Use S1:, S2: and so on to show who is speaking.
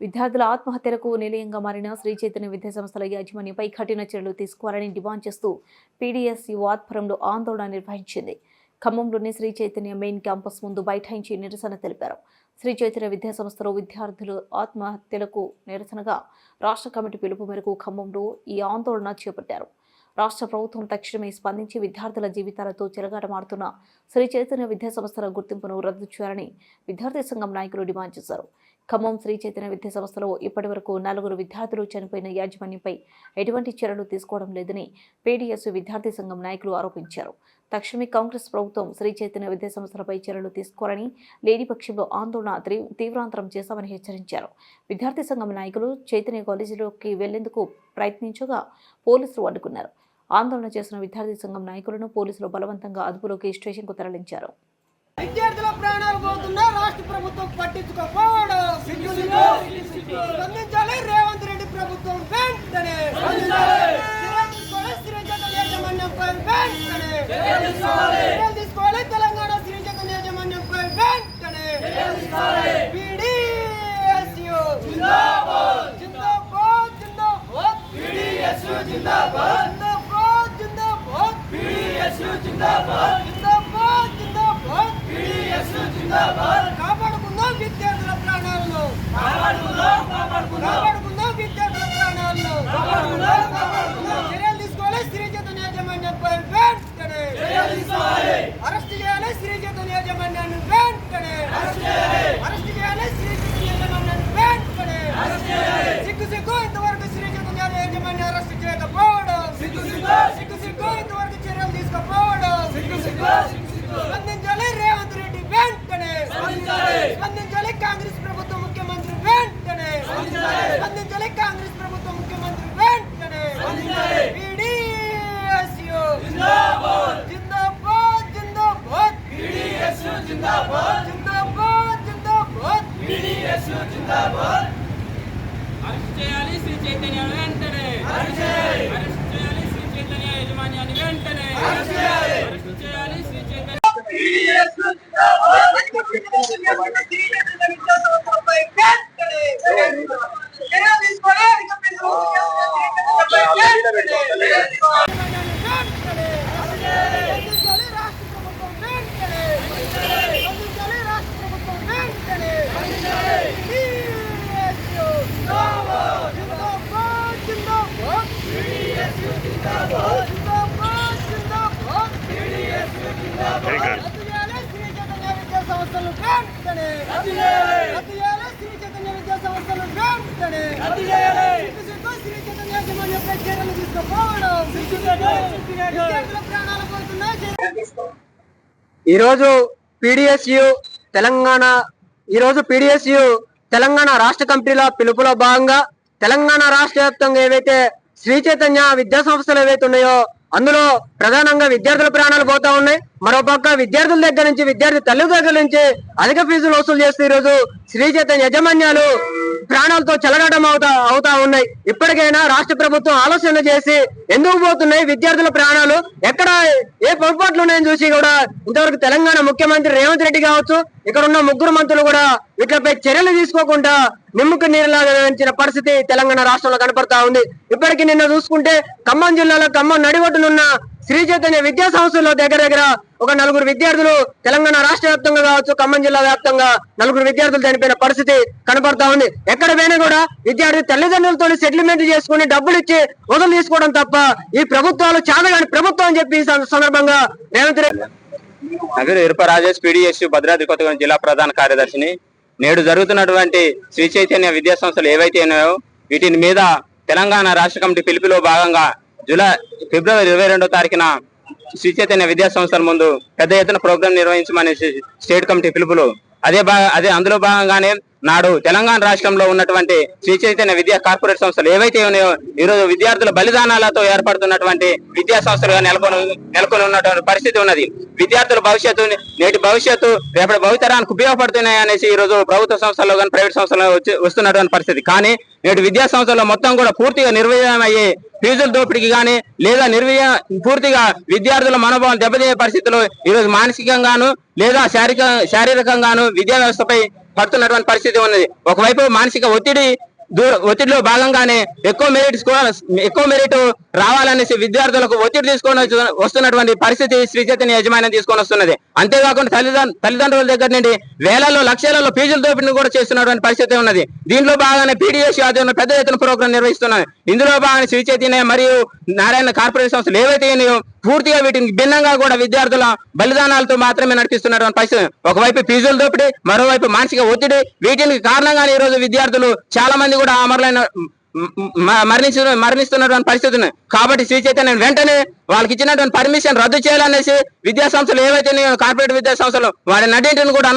S1: విద్యార్థుల ఆత్మహత్యలకు నిలయంగా మారిన శ్రీ చైతన్య విద్యా సంస్థల యాజమాన్యంపై కఠిన చర్యలు తీసుకోవాలని డిమాండ్ చేస్తూ పీడీఎస్ యువ ఆధ్వర్యంలో ఆందోళన నిర్వహించింది. ఖమ్మంలోని శ్రీ చైతన్య మెయిన్ క్యాంపస్ ముందు బైఠాయించి నిరసన తెలిపారు. శ్రీ చైతన్య విద్యా సంస్థలో విద్యార్థులు ఆత్మహత్యలకు నిరసనగా రాష్ట్ర కమిటీ పిలుపు మేరకు ఖమ్మంలో ఈ ఆందోళన చేపట్టారు. రాష్ట్ర ప్రభుత్వం తక్షణమే స్పందించి విద్యార్థుల జీవితాలతో చెలగాటమాడుతున్న శ్రీ చైతన్య విద్యా సంస్థల గుర్తింపును రద్దు చేయాలని విద్యార్థి సంఘం నాయకులు డిమాండ్ చేశారు. ఖమ్మం శ్రీ చైతన్య విద్యా సంస్థలో ఇప్పటివరకు నలుగురు విద్యార్థులు చనిపోయిన యాజమాన్యంపై ఎటువంటి చర్యలు తీసుకోవడం లేదని పీడీఎస్ విద్యార్థి సంఘం నాయకులు ఆరోపించారు. తక్షణమే కాంగ్రెస్ ప్రభుత్వం శ్రీ చైతన్య విద్యా సంస్థలపై చర్యలు తీసుకోవాలని లేని పక్షంలో ఆందోళన తీవ్రాంతరం చేశామని హెచ్చరించారు. విద్యార్థి సంఘం నాయకులు చైతన్య కాలేజీలోకి వెళ్ళేందుకు ప్రయత్నించగా పోలీసులు అడ్డుకున్నారు. ఆందోళన చేసిన విద్యార్థి సంఘం నాయకులను పోలీసులు బలవంతంగా అదుపులోకి స్టేషన్కు తరలించారు.
S2: విద్యార్థుల ప్రాణాలు పోతున్నా రాష్ట్ర ప్రభుత్వం పట్టించుకోకపోవడం. స్పందించాలి రేవంత్ రెడ్డి ప్రభుత్వం వెంటనే తీసుకోవాలి శ్రీజగన్ యాజమాన్యంపై వెంటనే చర్యలు తీసుకోవాలి తెలంగాణ శ్రీజగన్ యాజమాన్యంపై వెంటనే PDSU. జిందాబాద్ జిందాబాద్ జిందాబాద్ జిందాబాద్ జిందాబాద్ జిందాబాద్ జిందాబాద్ కాపాడుకుందాం విద్యార్థుల ప్రాణాలను. కాపాడుకుందాం విద్యార్థుల ప్రాణాలను. చర్యలు తీసుకోవాలి శ్రీ చైతన్య యాజమాన్యంపై వెంటనే అరెస్ట్ చేయాలి శ్రీ చైతన్య యాజమాన్యాన్ని వెంటనే. అరెస్ట్ చేయాలి. శ్రీ చైతన్య యాజమాన్యాన్ని వెంటనే. సిగ్గు సిగ్గు ఇంతవరకు శ్రీ చైతన్య యాజమాన్య అరెస్ట్ చేయకపోవడం సిగ్గు సిగ్గు ఇంతవరకు చర్యలు తీసుకోకపోవడం స్పందించాలి రేవంత్ రెడ్డి వెంటనే స్పందించాలి కాంగ్రెస్ ప్రభుత్వ ముఖ్యమంత్రి వెంటనే స్పందించాలి కాంగ్రెస్ ప్రభుత్వ ముఖ్యమంత్రి వెంటనే PDSU. జిందాబాద్ జిందాబాద్ జిందాబాద్ జిందాబాద్ జిందాబాద్
S3: అరెస్ట్ చేయాలి శ్రీ చైతన్య వెంటనే అరెస్ట్ చేయాలి శ్రీ చైతన్య యజమాన్యాన్ని వెంటనే అరెస్ట్ చేయాలి శ్రీ చైతన్య
S2: సంస్థలు వెంటనే రద్దు చేయాలి శ్రీ చైతన్య విద్యా సంస్థలు వెంటనే సిగ్గు సిగ్గు శ్రీ చైతన్య యాజమాన్యంపై చర్యలు తీసుకోపోవడం. విద్యార్థుల ప్రాణాలు పోతున్నాయి
S4: ఈరోజు పీడిఎస్యు తెలంగాణ ఈరోజు పీడిఎస్యు తెలంగాణ రాష్ట్ర కమిటీల పిలుపులో భాగంగా తెలంగాణ రాష్ట్ర వ్యాప్తంగా ఏవైతే శ్రీ చైతన్య విద్యా సంస్థలు ఏవైతే ఉన్నాయో అందులో ప్రధానంగా విద్యార్థుల ప్రాణాలు పోతా ఉన్నాయి. మరోపక్క విద్యార్థుల దగ్గర నుంచి విద్యార్థి తల్లి దగ్గర నుంచి అధిక ఫీజులు వసూలు చేస్తూ ఈరోజు శ్రీ చైతన్య యజమాన్యాలు ప్రాణాలతో చెలగడం అవుతా అవుతా ఉన్నాయి. ఇప్పటికైనా రాష్ట్ర ప్రభుత్వం ఆలోచన చేసి ఎందుకు పోతున్నాయి? విద్యార్థుల ప్రాణాలు ఎక్కడ ఏ పొరపాట్లు ఉన్నాయని చూసి కూడా ఇంతవరకు తెలంగాణ ముఖ్యమంత్రి రేవంత్ రెడ్డి కావచ్చు ఇక్కడ ఉన్న ముగ్గురు మంత్రులు కూడా వీటిపై చర్యలు తీసుకోకుండా నిమ్ముకు నీరులాగించిన పరిస్థితి తెలంగాణ రాష్ట్రంలో కనపడతా ఉంది. ఇప్పటికి నిన్న చూసుకుంటే ఖమ్మం జిల్లాలో ఖమ్మం నడిబొట్టునున్న శ్రీ చైతన్య విద్యా సంస్థలో దగ్గర దగ్గర ఒక నలుగురు విద్యార్థులు తెలంగాణ రాష్ట్ర వ్యాప్తంగా కావచ్చు ఖమ్మం జిల్లా వ్యాప్తంగా నలుగురు విద్యార్థులు చనిపోయిన పరిస్థితి కనపడతా ఉంది. ఎక్కడ పోయినా కూడా విద్యార్థి తల్లిదండ్రులతో సెటిల్మెంట్ చేసుకుని డబ్బులు ఇచ్చి వదులు తీసుకోవడం తప్ప ఈ ప్రభుత్వాలు చాలగాని ప్రభుత్వం అని చెప్పి సందర్భంగా రేవంత్ రెడ్డి
S5: ఇరుప రాజేష్ పీడిఎస్ భద్రాద్రి కొత్తగూడెం జిల్లా ప్రధాన కార్యదర్శిని. నేడు జరుగుతున్నటువంటి శ్రీ చైతన్య విద్యా సంస్థలు ఏవైతే ఉన్నాయో వీటిని మీద తెలంగాణ రాష్ట్ర కమిటీ పిలుపులో భాగంగా జూలై ఫిబ్రవరి ఇరవై రెండో తారీఖున శ్రీ చైతన్య విద్యా సంస్థల ముందు పెద్ద ఎత్తున ప్రోగ్రాం నిర్వహించమని స్టేట్ కమిటీ పిలుపులు. అదే భాగ అదే అందులో భాగంగానే నాడు తెలంగాణ రాష్ట్రంలో ఉన్నటువంటి శ్రీ చైతన్య విద్యా కార్పొరేట్ సంస్థలు ఏవైతే ఉన్నాయో ఈరోజు విద్యార్థుల బలిదానాలతో ఏర్పడుతున్నటువంటి విద్యా సంస్థలుగా నెలకొని నెలకొని ఉన్నటువంటి పరిస్థితి ఉన్నది. విద్యార్థుల భవిష్యత్తు నేటి భవిష్యత్తు రేపటి భవితరానికి ఉపయోగపడుతున్నాయి అనేసి ఈ రోజు ప్రభుత్వ సంస్థల్లో కానీ ప్రైవేట్ సంస్థల్లో వస్తున్నటువంటి పరిస్థితి. కానీ నేటి విద్యా సంస్థల్లో మొత్తం కూడా పూర్తిగా నిర్వహణ అయ్యే ఫీజుల దోపిడీకి కానీ లేదా నిర్వీయ పూర్తిగా విద్యార్థుల మనోభావం దెబ్బతినే పరిస్థితుల్లో ఈరోజు మానసికంగాను లేదా శారీరక శారీరకంగాను విద్యా వ్యవస్థపై పడుతున్నటువంటి పరిస్థితి ఉన్నది. ఒకవైపు మానసిక ఒత్తిడి ఒత్తిడిలో భాగంగానే ఎక్కువ మెరిట్ స్కోర్ ఎక్కువ మెరిట్ రావాలనేసి విద్యార్థులకు ఒత్తిడి తీసుకొని వచ్చి- వస్తున్నటువంటి పరిస్థితి శ్రీ యజమాని తీసుకొని వస్తున్నది. అంతేకాకుండా తల్లిదండ్రుల తల్లిదండ్రుల దగ్గర నుండి వేలలో లక్షలలో ఫీజుల దోపిడిని కూడా చేస్తున్నటువంటి పరిస్థితి ఉన్నది. దీంట్లో భాగంగానే పీడిఎస్ ఆధ్వర్యంలో పెద్ద ఎత్తున ప్రోగ్రాం నిర్వహిస్తున్నది. ఇందులో భాగంగా శ్రీ చైతన్య మరియు నారాయణ కార్పొరేట్ సంస్థలు ఏవైతే పూర్తిగా వీటికి భిన్నంగా కూడా విద్యార్థుల బలిదానాలతో మాత్రమే నడిపిస్తున్నటువంటి పరిస్థితి ఒకవైపు ఫీజుల దోపిడీ మరోవైపు మానసిక ఒత్తిడి. వీటికి కారణంగానే ఈ రోజు విద్యార్థులు చాలా మంది కూడా అమరులైన మరణించు మరణిస్తున్నటువంటి పరిస్థితి ఉంది కాబట్టి శ్రీ చైతన్య వెంటనే వాళ్ళకి ఇచ్చినటువంటి పర్మిషన్ రద్దు చేయాలనేసి విద్యా సంస్థలు ఏవైతే కార్పొరేట్ విద్యా సంస్థలు వారి కూడా